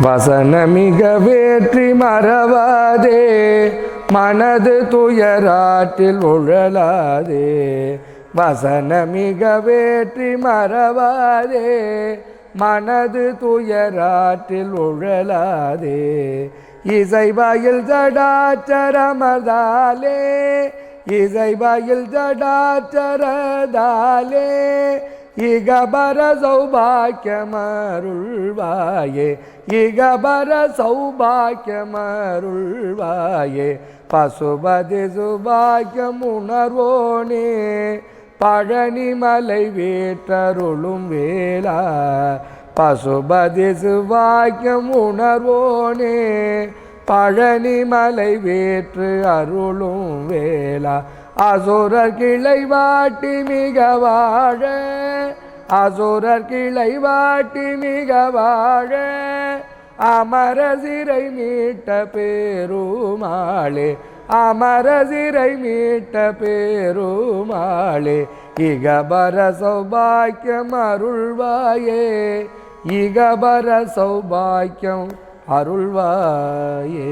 வசனமிக வேற்றி மறவாதே மனது துயராற்றில் உழலாதே. வசனமிக வேற்றி மறவாதே மனது துயராற்றில் உழலாதே. இசைவாயில் ஜடாச்சரமதாலே இசைவாயில் ஜடாச்சரதாலே இகபர சௌபாக்கியமருள்வாயே இகபர சௌபாக்கியமருள்வாயே பசுபதி சுபாக்கியம் உணர்வோனே பழனிமலை வேற்றருளும் வேளா பசுபதி சுபாக்கியம் உணர்வோனே பழனிமலை வேற்று அருளும் வேளா. அசுரர் கிளை வாட்டி மிக வாழ. அசுரர் கிளை வாட்டி மிக வாழ. அமர சிறை மீட்ட பேருமாளே. அமர சிறை மீட்ட பேருமாளே. இகபர சௌபாக்கியம் அருள்வாயே. இகபர சௌபாக்கியம் அருள்வாயே.